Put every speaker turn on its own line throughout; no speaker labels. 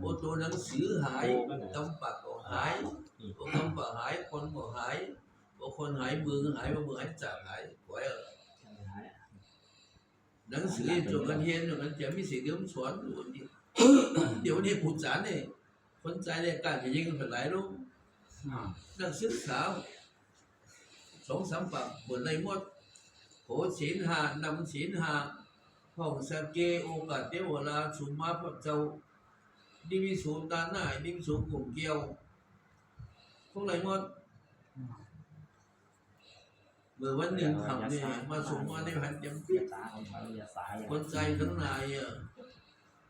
โอ้ตัวหนังสือหายกำปักก็หายโอ้กำปักหายคนก็หายโอ้คนหายมือหายมือหายจากหายไว้เออหนังสือจนกันเห็นจนกันจะมีสิ่งที่ผมสอนอยู่นี่เดี๋ยวนี้ผู้จารเนี่ยคนใจเนี่ยกล้ารไปยิงกันเป็นหลายลูกนักศึกษาสองสามปักบนในหมดโหศีลหานำศีลหาห้องสเกโอกาสเทวราสุมาพระเจ้า ดิวิสูตาหน้าดิวิสูกลุ่มเกี่ยวพวกไรหมดเมื่อวันหนึ่งคำเนี่ยมาส่งมาในพันจำปีคนใจทั้งนายอะ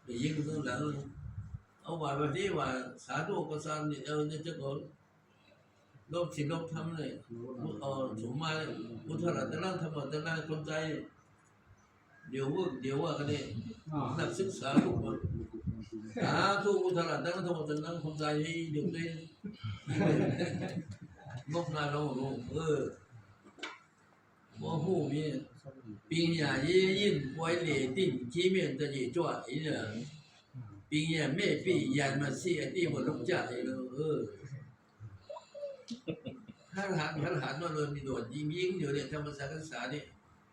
ไปยิงทั้งหลังเอาว่าแบบนี้ว่าสาธุกษัตริย์เนี่ยเออเนี่ยจะก่อนลกสิลกทำเลยเออสมมาอุทธรตะลังธรรมะตะลังคนใจ เดี๋ยวว่าเดี๋ยวว่ากันเนี่ยนักศึกษาทุกคน ธุอุทธรตะลังธรรมะตะลังคนใจให้เดี๋ยวนี้งบนาลงลงเออว่าหูมีปีญาเยยินไว้เหล่ติ่งที่เมียนจะยี่จ้วอีเนี่ยปีญาไม่ปียันมาเสียที่หมดลงใจเลยเออถ้าทหารทหารว่าเลยมีโดดยิงยิงอยู่เนี่ยธรรมศาสตร์ศึกษาเนี่ย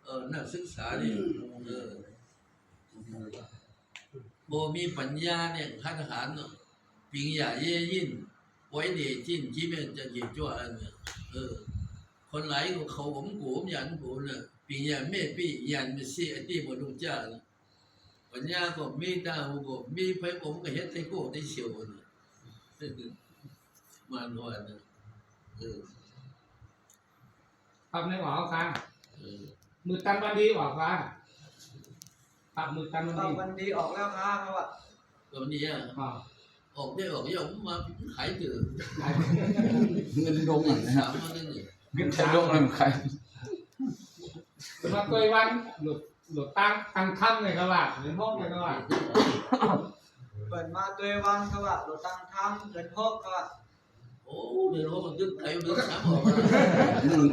เออนักศึกษาเนี่ยเออ โบมีปัญญาเนี่ยข้าทหารเนาะปิงหย่าเย่ยินไว้เดจินที่มันจะเหยียบจ้วอันเนี่ยเออคนไหลก็เขาผมกูผมยันกูเนี่ยปิงหย่าแม่ปียันไม่เสียที่บนลุงจ้าเนี่ยปัญญาก็มีตาหูก็มีไฟผมก็เฮ็ดไทโก้ได้เฉียวเนี่ยมันว่าเนี่ยเออ
ทำในหวาวค้าง
เออ
มือตันวันดีหวาวค้าง ปักมือตันวัน
ตอ
ดี
นวันดีออกแล้วครับเขาว่า
วันนี้อะ
อ๋อ
ออกได้ออกยังมาขายตื่น
เงินดงอะนะ
สามวันนี่
เงินดงอะไรใคร
มาตัววันหลุดหลุดตั้งตั้งค่ำเลยครับว่าหรือห้องเลยครับว่า
เปิดมาตัววันเขาว่าเราตั้งทำเดินพกเขาว่า
โอ้เดี๋ยวเรามันขึ้นไกลมันสามออกมา
หนึ่ง